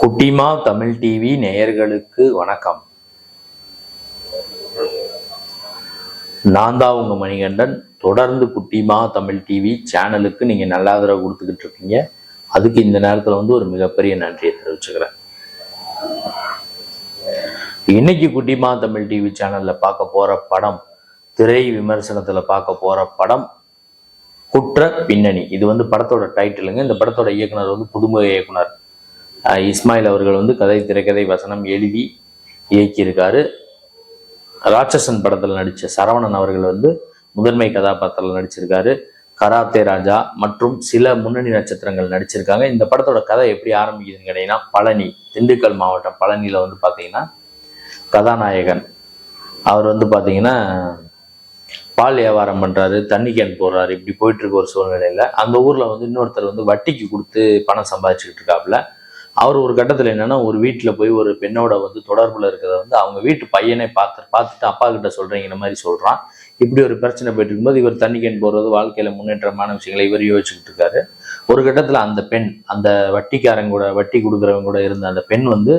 குட்டிமா தமிழ் டிவி நேயர்களுக்கு வணக்கம். நான் தான் உங்க மணிகண்டன். தொடர்ந்து குட்டிமா தமிழ் டிவி சேனலுக்கு நீங்க நல்ல ஆதரவு கொடுத்துக்கிட்டு இருக்கீங்க. அதுக்கு இந்த நேரத்துல வந்து ஒரு மிகப்பெரிய நன்றியை தெரிவிச்சுக்கிறேன். இன்னைக்கு குட்டிமா தமிழ் டிவி சேனல்ல பார்க்க போற படம் திரை விமர்சனத்துல பார்க்க போற படம் குற்ற பின்னணி. இது வந்து படத்தோட டைட்டிலுங்க இந்த படத்தோட இயக்குனர் வந்து புதுமுக இயக்குனர் இஸ்மாயில் அவர்கள் வந்து கதை திரைக்கதை வசனம் எழுதி இயக்கியிருக்காரு. ராட்சசன் படத்தில் நடித்த சரவணன் அவர்கள் வந்து முதன்மை கதாபாத்திரத்தில் நடிச்சிருக்காரு. கராத்தே ராஜா மற்றும் சில முன்னணி நட்சத்திரங்கள் நடிச்சிருக்காங்க. இந்த படத்தோட கதை எப்படி ஆரம்பிக்குதுன்னு கேட்டீங்கன்னா பழனி திண்டுக்கல் மாவட்டம் பழனியில் வந்து பார்த்தீங்கன்னா கதாநாயகன். அவர் வந்து பார்த்தீங்கன்னா பால் வியாபாரம் பண்ணுறாரு தண்ணி கேன் போடுறாரு. இப்படி போயிட்டுருக்க ஒரு சூழ்நிலையில் அந்த ஊரில் வந்து இன்னொருத்தர் வந்து வட்டிக்கு கொடுத்து பணம் சம்பாதிச்சுக்கிட்டு இருக்காப்புல. அவர் ஒரு கட்டத்தில் என்னன்னா ஒரு வீட்டில் போய் ஒரு பெண்ணோட வந்து தொடர்பில் இருக்கிறத வந்து அவங்க வீட்டு பையனே பார்த்து பார்த்துட்டு அப்பா கிட்ட சொல்கிறீங்கிற மாதிரி சொல்கிறான் இப்படி ஒரு பிரச்சனை போயிட்டு இருக்கும்போது இவர் தண்ணி கேன் போடுறது வாழ்க்கையில் முன்னேற்றமான விஷயங்களை இவர் யோசிச்சுக்கிட்டு இருக்காரு. ஒரு கட்டத்தில் அந்த பெண் அந்த வட்டிக்காரங்க கூட வட்டி கொடுக்குறவங்க கூட இருந்த அந்த பெண் வந்து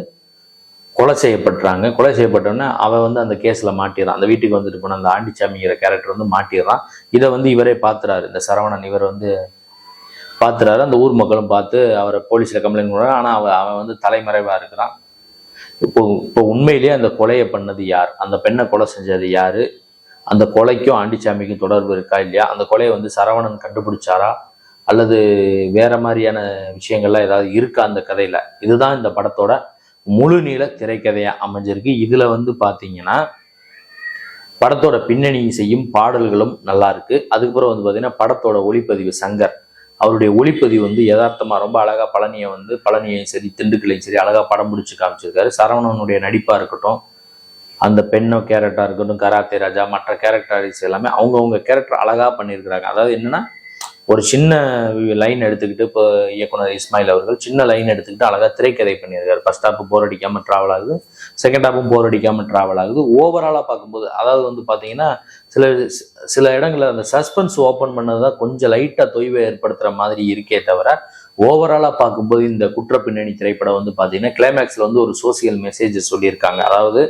கொலை செய்யப்படுறாங்க கொலை செய்யப்பட்டோன்னே அவன் வந்து அந்த கேஸில் மாட்டிடுறான். அந்த வீட்டுக்கு வந்துட்டு போன அந்த ஆண்டிச்சாமிங்கிற கேரக்டர் வந்து மாட்டிடுறான். இதை வந்து இவரே பார்த்துறாரு. இந்த சரவணன் இவர் வந்து பார்த்துறாரு அந்த ஊர் மக்களும் பார்த்து அவரை போலீஸில் கம்ப்ளைண்ட் பண்ணுறாரு ஆனால் அவன் அவன் வந்து தலைமறைவாக இருக்கிறான். இப்போ இப்போ உண்மையிலேயே அந்த கொலையை பண்ணது யார்? அந்த பெண்ணை கொலை செஞ்சது யார்? அந்த கொலைக்கும் ஆண்டிச்சாமிக்கும் தொடர்பு இருக்கா இல்லையா? அந்த கொலையை வந்து சரவணன் கண்டுபிடிச்சாரா? அல்லது வேற மாதிரியான விஷயங்கள்லாம் ஏதாவது இருக்கா அந்த கதையில்? இதுதான் இந்த படத்தோட முழு நீள திரைக்கதையாக அமைஞ்சிருக்கு. இதில் வந்து பார்த்தீங்கன்னா படத்தோட பின்னணி இசையும் பாடல்களும் நல்லா இருக்கு. அதுக்கப்புறம் வந்து பார்த்தீங்கன்னா படத்தோட ஒளிப்பதிவு சங்கர். அவருடைய ஒளிப்பதிவு வந்து யதார்த்தமாக ரொம்ப அழகாக பழனியை வந்து பழனியையும் சரி திண்டுக்கலையும் சரி அழகாக படம் பிடிச்சி காமிச்சிருக்காரு. சரவணனுடைய நடிப்பாக இருக்கட்டும் அந்த பெண்ணோ கேரக்டராக இருக்கட்டும் கராத்தே ராஜா மற்ற கேரக்டர்ஸ் எல்லாமே அவங்கவுங்க கேரக்டர் அழகாக பண்ணியிருக்கிறாங்க. அதாவது என்னென்னா ஒரு சின்ன லைன் எடுத்துக்கிட்டு இப்போ இயக்குனர் இஸ்மாயில் அவர்கள் சின்ன லைன் எடுத்துக்கிட்டு அழகாக திரைக்கதை பண்ணியிருக்காரு. ஃபர்ஸ்ட் ஹாப்பு போர் அடிக்காமல் ட்ராவல் ஆகுது. செகண்ட் ஹாப்பும் போர் அடிக்காமல் ட்ராவல் ஆகுது. ஓவராலாக பார்க்கும்போது அதாவது வந்து பார்த்தீங்கன்னா சில சில இடங்களில் அந்த சஸ்பென்ஸ் ஓப்பன் பண்ணது தான் கொஞ்சம் லைட்டாக தொய்வை ஏற்படுத்துகிற மாதிரி இருக்கே தவிர ஓவராலாக பார்க்கும்போது இந்த குற்ற பின்னணி திரைப்படம் வந்து பார்த்தீங்கன்னா கிளைமேக்ஸில் வந்து ஒரு சோசியல் மெசேஜ் சொல்லியிருக்காங்க. அதாவது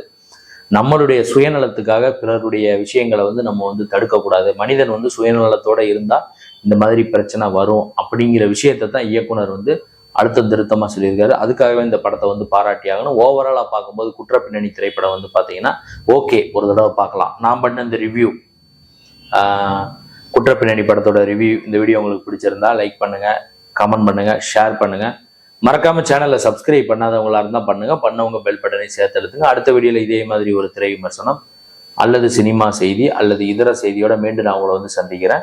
நம்மளுடைய சுயநலத்துக்காக பிறருடைய விஷயங்களை வந்து நம்ம வந்து தடுக்கக்கூடாது. மனிதன் வந்து சுயநலத்தோடு இருந்தால் இந்த மாதிரி பிரச்சனை வரும் அப்படிங்கிற விஷயத்தை தான் இயக்குனர் வந்து அழுத்த திருத்தமாக சொல்லியிருக்காரு. அதுக்காகவே இந்த படத்தை வந்து பாராட்டி ஆகணும். பார்க்கும்போது குற்ற பின்னணி திரைப்படம் வந்து பார்த்தீங்கன்னா ஓகே ஒரு தடவை பார்க்கலாம். நான் பண்ண இந்த ரிவ்யூ குற்ற பின்னணி படத்தோட ரிவ்யூ இந்த வீடியோ உங்களுக்கு பிடிச்சிருந்தா லைக் பண்ணுங்கள் கமெண்ட் பண்ணுங்கள் ஷேர் பண்ணுங்கள் மறக்காம சேனலை சப்ஸ்கிரைப் பண்ணாதவங்களா இருந்தால் பண்ணுங்க. பண்ணவங்க பெல் பட்டனை சேர்த்தெடுத்துங்க. அடுத்த வீடியோல இதே மாதிரி ஒரு திரை விமர்சனம் அல்லது சினிமா செய்தி அல்லது இதர செய்தியோட மீண்டும் நான் உங்களை வந்து சந்திக்கிறேன்.